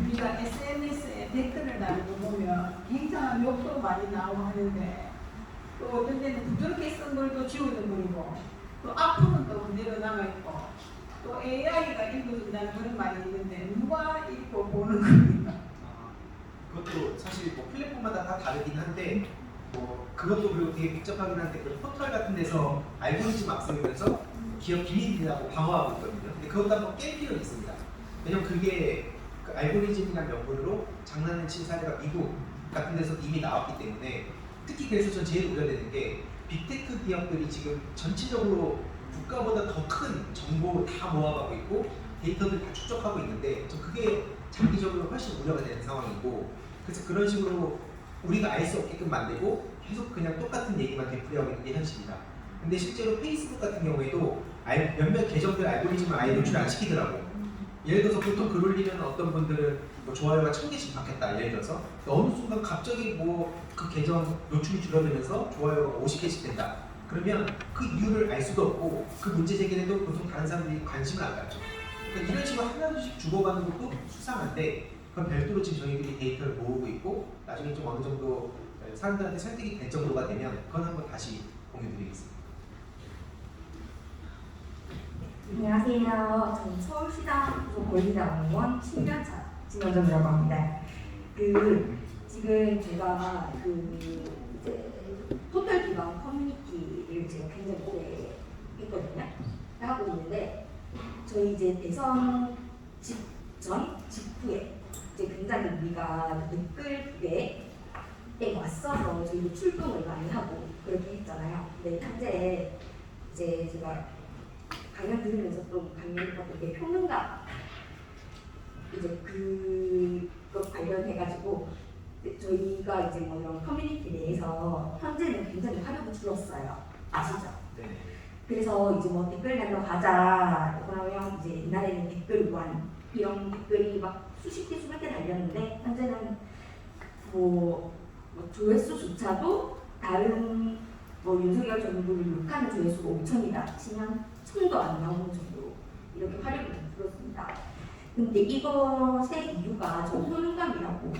우리가 SNS에 댓글을 달고 보면 굉장한 욕도 많이 나오고 하는데 또 어떤 때는 부드럽게 쓴 글도 지워져버리고 또 악플은 또 그대로 남아있고 또 AI가 읽어준다는 그런 말이 있는데 누가 읽고 보는 겁니까? 아, 그것도 사실 뭐 플랫폼마다 다 다르긴 한데 뭐 그것도 그리고 되게 복잡하긴 한데 그 포털 같은 데서 알고리즘 앞서면서 기업 비밀이라고 방어하고 있거든요. 근데 그것도 한번 깰 필요는 있습니다. 왜냐면 그게 그 알고리즘이란 명분으로 장난을 친 사례가 미국 같은 데서 이미 나왔기 때문에 특히 그래서 전 제일 우려되는 게 빅테크 기업들이 지금 전체적으로 국가보다 더 큰 정보 다 모아가고 있고 데이터들 다 축적하고 있는데 저 그게 장기적으로 훨씬 우려가 되는 상황이고 그래서 그런 식으로 우리가 알 수 없게끔 만들고 계속 그냥 똑같은 얘기만 되풀이하고 있는 게 현실이다. 근데 실제로 페이스북 같은 경우에도 알- 몇몇 계정들 알고리즘을 아예 노출 안 시키더라고요. 예를 들어서 보통 글 올리면 어떤 분들은 뭐 좋아요가 천 개씩 받겠다 예를 들어서. 어느 순간 갑자기 뭐 그 계정 노출이 줄어들면서 좋아요가 50개씩 된다. 그러면 그 이유를 알 수도 없고 그 문제 제기에도 보통 다른 사람들이 관심을 안 갖죠. 그러니까 이런 식으로 하나둘씩 주고받는 것도 수상한데 그건 별도로 지금 저희들이 데이터를 모으고 있고 나중에 좀 어느 정도 사람들한테 설득이 될 정도가 되면 그건 한번 다시 공유드리겠습니다 안녕하세요. 저는 서울시당 권리당 의원 신변차 진원정이라고 합니다. 그 지금 제가 그 이제 포털 기반 커뮤니티를 제가 굉장히 오래 했거든요. 하고 있는데 저희 이제 대선 직전 직후에 이제 굉장히 우리가 부대에 맞서서 저희도 출동을 많이 하고 그렇게 했잖아요. 근데 현재 이제 제가 강연 들으면서 또 강연을 받고 이게 평론가 이제 그것 관련해가지고 저희가 이제 뭐 이런 커뮤니티 내에서 현재는 굉장히 화력이 줄었어요. 아시죠? 네. 그래서 이제 뭐 댓글 달러 가자 그러면 이제 옛날에는 댓글관 이런 댓글이 막 수십 개 수백 개 달렸는데 현재는 뭐, 뭐 조회수조차도 다른 뭐 윤석열 정부를 욕하는 조회수가 5천이다 치면 손도 안 나오는 정도로 이렇게 화력이 불었습니다. 근데 이것의 이유가 저는 효능감이라고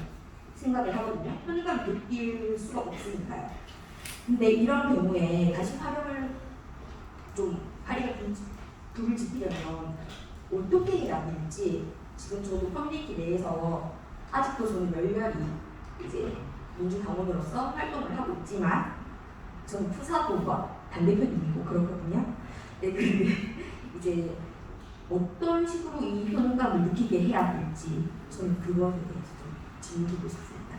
생각을 하거든요. 효능감 느낄 수가 없으니까요. 근데 이런 경우에 다시 활용을 좀 파리가 불- 불을 지피려면 어떻게 해야 될지 지금 저도 커뮤니티 내에서 아직도 저는 열렬히 이제 민주당원으로서 활동을 하고 있지만 저는 푸사도가 당대표님이고 그렇거든요. 이제 어떤 식으로 이 효능감을 느끼게 해야 될지 저는 그거에 대해서 좀 질문드리고 싶습니다.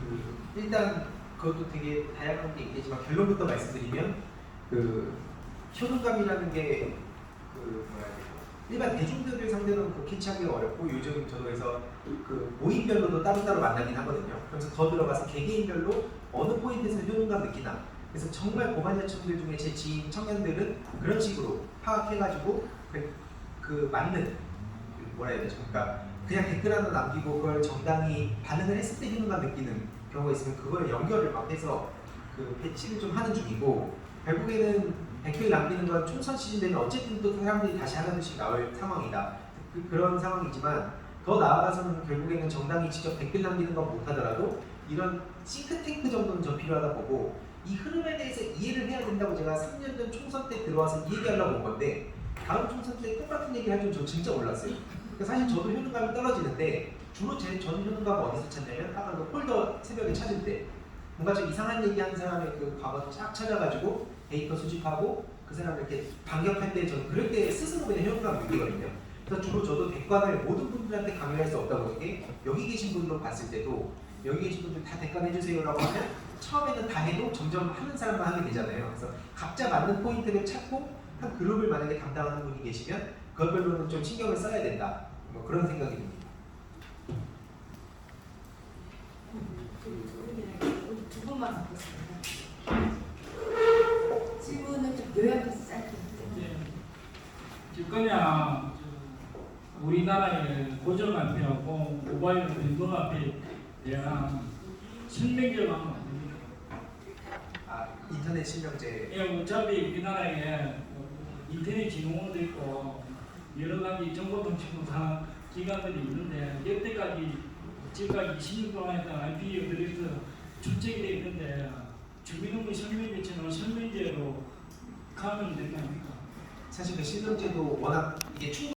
그 일단 그것도 되게 다양한 게 있겠지만 결론부터 말씀드리면 그 효능감이라는 게 그 뭐라 해야 되나 일반 대중들을 상대로는 그 캐치하기가 어렵고 요즘 저도 그래서 그 모임별로도 따로따로 만나긴 하거든요. 그래서 더 들어가서 개개인별로 어느 포인트에서 효능감 느끼나 그래서 정말 고관여층들 중에 제 지인 청년들은 그런 식으로 파악해가지고 그, 그 맞는 그 뭐라 해야 되죠? 그러니까 그냥 댓글 하나 남기고 그걸 정당히 반응을 했을 때 효능감 느끼는 경우가 있으면 그걸 연결을 막 해서 그 배치를 좀 하는 중이고 결국에는 댓글 남기는 건 총선 시즌 되면 어쨌든 또 사람들이 다시 하나둘씩 나올 상황이다. 그, 그런 상황이지만 더 나아가서는 결국에는 정당이 직접 댓글 남기는 건 못하더라도 이런 싱크탱크 정도는 좀 필요하다 보고 이 흐름에 대해서 이해를 해야 된다고 제가 3년 전 총선 때 들어와서 이 얘기하려고 온 건데 다음 총선 때 똑같은 얘기를 할줄저 진짜 몰랐어요. 그러니까 사실 저도 효능감이 떨어지는데 주로 제 저는 효능감을 어디서 찾냐면 아까 그 폴더 새벽에 찾을 때 뭔가 좀 이상한 얘기 하는 사람의 그 과거를 쫙 찾아가지고 데이터 수집하고 그 사람을 이렇게 반격할 때 저는 그럴 때 스스로 그냥 효능감 느끼거든요. 그래서 주로 저도 대관을 모든 분들한테 강요할 수 없다고 게 여기 계신 분으로 봤을 때도 여기 계신 분들 다 대관해 주세요라고 하면 처음에는 다 해도 점점 하는 사람만 하게 되잖아요. 그래서 각자 맞는 포인트를 찾고 한 그룹을 만약에 담당하는 분이 계시면 그걸로는 좀 신경을 써야 된다. 뭐 그런 생각이 듭니다. 두 분만 받겠습니다. 질문은 좀 요약해서 짧게 부탁드립니다. 집거냐 우리나라의 고정 앞에하고 모바일 연동 앞에 대한. 아 인터넷 실명제 예, 어차피 우리나라에 인터넷 진흥원도 있고 여러 가지 정보통신사 기관들이 있는데 여태까지 지금까지 20년 동안 했던 IP 어드레스 출첵이 되어 있는데 주민등록 설명제처럼 설명제로 가면 되는 겁니까? 사실 그 실명제도 워낙 이게 충